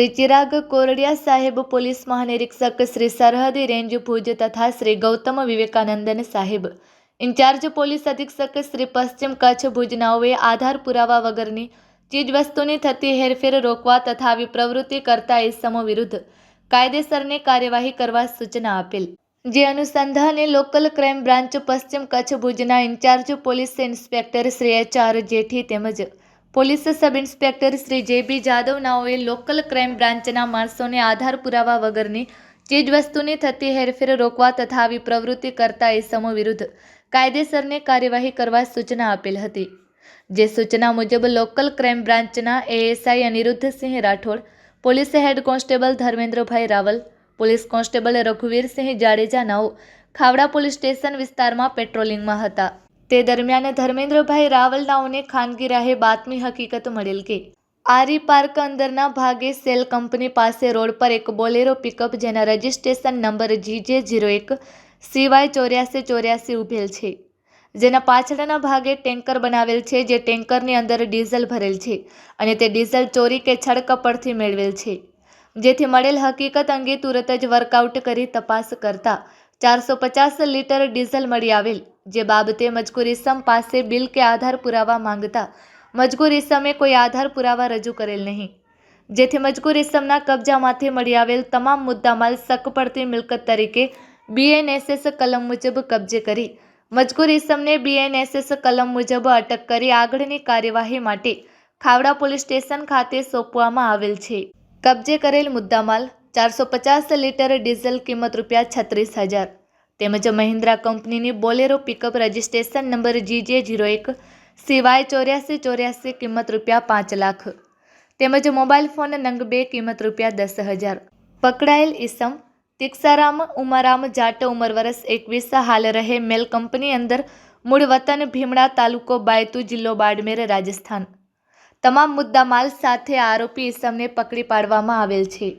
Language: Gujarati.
શ્રી ચિરાગ કોરડિયા સાહેબ પોલીસ મહાનિરીક્ષક શ્રી સરહદી રેન્જ ભુજ તથા શ્રી ગૌતમ વિવેકાનંદન સાહેબ. ઇન્ચાર્જ પોલીસ અધિક્ષક શ્રી પશ્ચિમ કચ્છ ભુજનાઓએ આધાર પુરાવા વગરની ચીજવસ્તુની થતી હેરફેર રોકવા તથા આવી પ્રવૃત્તિ કરતા ઇસમો વિરુદ્ધ કાયદેસરની કાર્યવાહી કરવા સૂચના આપેલ. જે અનુસંધાને લોકલ ક્રાઇમ બ્રાન્ચ પશ્ચિમ કચ્છ ભુજના incharge police inspector Shri H R Jethi તેમજ પોલીસ સબ ઇન્સ્પેક્ટર શ્રી જે બી જાદવનાઓએ લોકલ ક્રાઇમ બ્રાન્ચના માણસોને આધાર પુરાવા વગરની ચીજવસ્તુની થતી હેરફેર રોકવા તથા આવી પ્રવૃત્તિ કરતા ઇસમો વિરુદ્ધ કાયદેસરની કાર્યવાહી કરવા સૂચના આપેલ હતી. જે સૂચના મુજબ લોકલ ક્રાઇમ બ્રાન્ચના ASI Anirudhsinh Rathod, police head constable Dharmendrabhai Raval, police constable Raghuvirsinh જાડેજાનાઓ Khavda police station વિસ્તારમાં પેટ્રોલિંગમાં હતા. તે દરમિયાન ધર્મેન્દ્રભાઈ રાવલ નાઓને ખાનગી રાહે બાતમી હકીકત મળેલ કે, આરી પાર્ક અંદરના ભાગે સેલ કંપની પાસે રોડ પર એક બોલેરો પિકઅપ જેના રજિસ્ટ્રેશન નંબર જીજે જીરો એક સિવાય ચોર્યાસી ચોર્યાસી ઉભેલ છે. જેના પાછળના ભાગે ટેન્કર બનાવેલ છે જે ટેન્કરની અંદર ડીઝલ ભરેલ છે અને તે ડીઝલ ચોરી કે છડકપડથી મેળવેલ છે. જેથી મળેલ હકીકત અંગે તુરત જ વર્કઆઉટ કરી તપાસ કરતા ચારસો પચાસ લીટર ડીઝલ મળી આવેલ, જે બાબતે મજકૂર ઇસમ પાસે બિલ કે આધાર પુરાવા માંગતા મજકૂર ઇસમે કોઈ આધાર પુરાવા રજૂ કરેલ નહીં. જેથી મજકૂર ઇસમના કબજામાંથી મળી આવેલ તમામ મુદ્દામાલ શક પડતી મિલકત તરીકે બીએનએસએસ કલમ મુજબ કબજે કરી, મજકૂર ઇસમને બીએનએસએસ કલમ મુજબ અટક કરી આગળની કાર્યવાહી માટે ખાવડા પોલીસ સ્ટેશન ખાતે સોંપવામાં આવેલ છે. કબજે કરેલ મુદ્દામાલ ચારસો પચાસ લીટર ડીઝલ કિંમત રૂપિયા છત્રીસ હજાર. તેમજ મહિન્દ્રા કંપનીની Bolero pickup registration number GJ zero એક સિવાય ચોર્યાસી ચોર્યાસી કિંમત રૂપિયા પાંચ લાખ. તેમજ મોબાઈલ ફોન નંગ બે કિંમત રૂપિયા દસ હજાર. પકડાયેલ ઈસમ તિક્ષારામ ઉમારામ જાટ ઉંમર વર્ષ એકવીસ, હાલ રહે મેલ કંપની અંદર મૂળ વતન ભીમડા તાલુકો બાયતુ જિલ્લો બાડમેર, રાજસ્થાન. તમામ મુદ્દા માલ સાથે આરોપી ઈસમને પકડી પાડવામાં આવેલ છે.